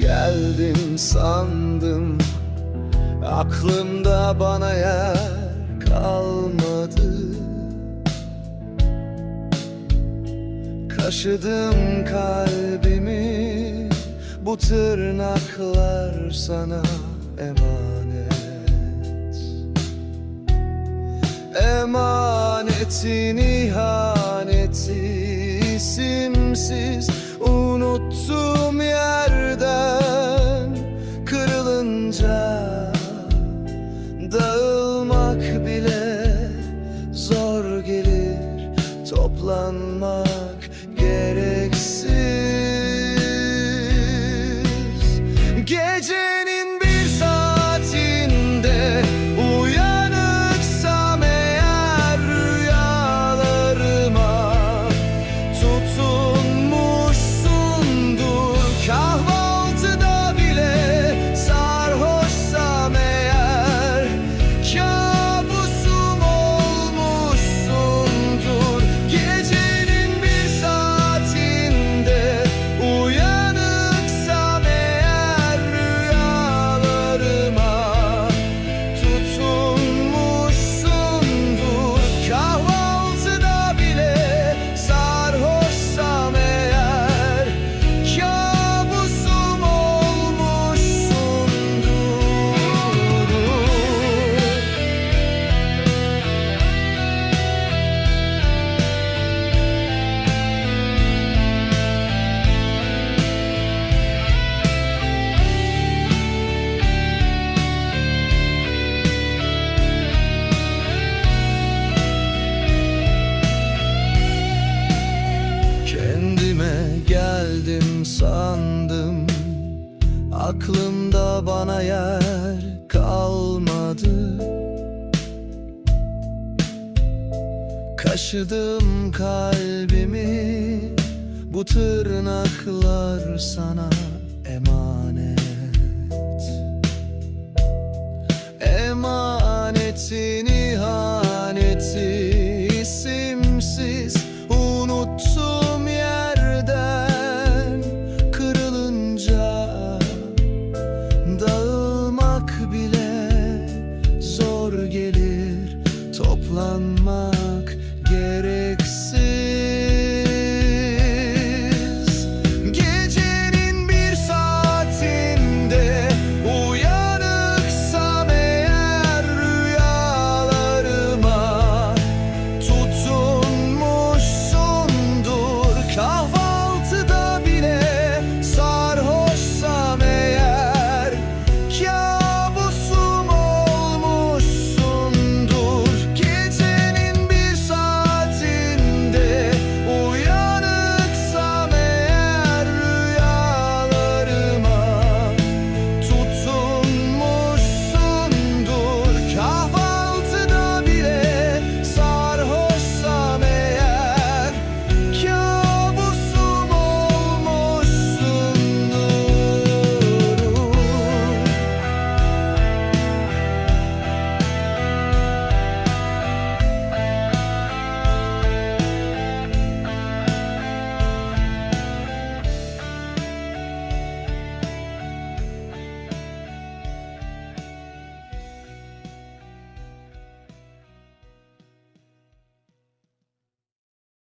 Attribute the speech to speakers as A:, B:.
A: geldim sandım. Aklımda bana yer kalmadı. Kaşıdım kalbimi Bu tırnaklar sana emanet. Emanetin ihaneti isimsiz Unuttum yer kırılınca Dağılmak bile zor gelir. Toplanmak gereksiz Aklımda bana yer kalmadı. Kaşıdım kalbimi Bu tırnaklar sana emanet. Emanetin yaşlanmaz